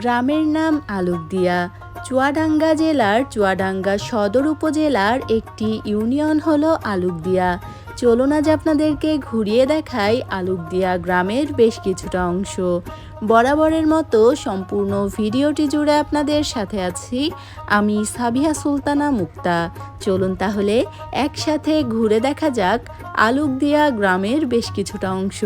গ্রামের নাম আলুকদিয়া চুয়াডাঙ্গা জেলার চুয়াডাঙ্গা সদর উপজেলার একটি ইউনিয়ন হল আলুকদিয়া চলুন আজ আপনাদেরকে ঘুরিয়ে দেখাই আলুকদিয়া গ্রামের বেশ কিছুটা অংশ। বরাবরের মতো সম্পূর্ণ ভিডিওটি জুড়ে আপনাদের সাথে আছি আমি সাবিহা সুলতানা মুক্তা। চলুন তাহলে একসাথে ঘুরে দেখা যাক আলুকদিয়া গ্রামের বেশ কিছুটা অংশ।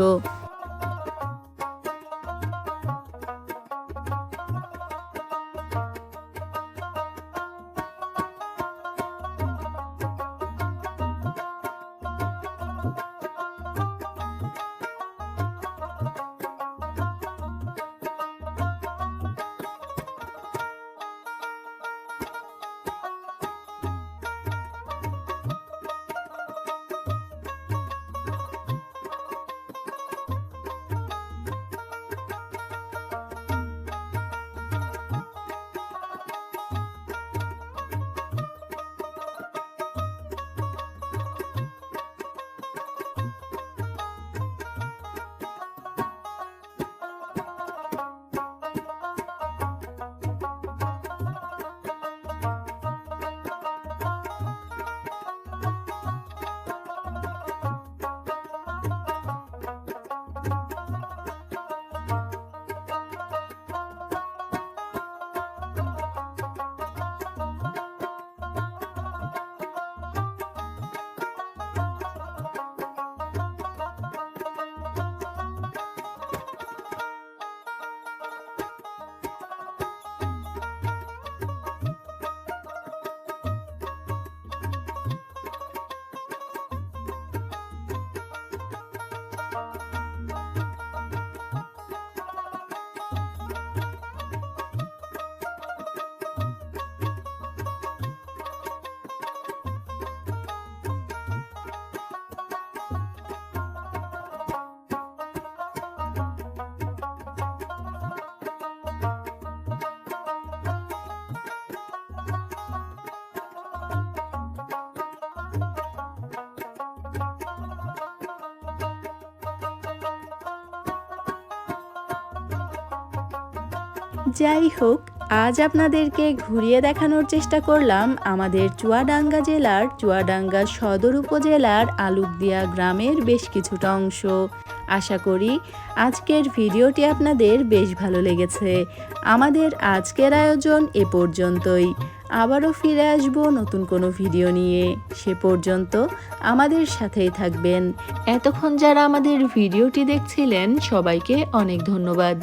যাই হোক, আজ আপনাদেরকে ঘুরিয়ে দেখানোর চেষ্টা করলাম আমাদের চুয়াডাঙ্গা জেলার চুয়াডাঙ্গা সদর উপজেলার আলুকদিয়া গ্রামের বেশ কিছুটা অংশ। আশা করি আজকের ভিডিওটি আপনাদের বেশ ভালো লেগেছে। আমাদের আজকের আয়োজন এ পর্যন্তই। আবারও ফিরে আসব নতুন কোনো ভিডিও নিয়ে। সে পর্যন্ত আমাদের সাথেই থাকবেন। এতক্ষণ যারা আমাদের ভিডিওটি দেখছিলেন, সবাইকে অনেক ধন্যবাদ।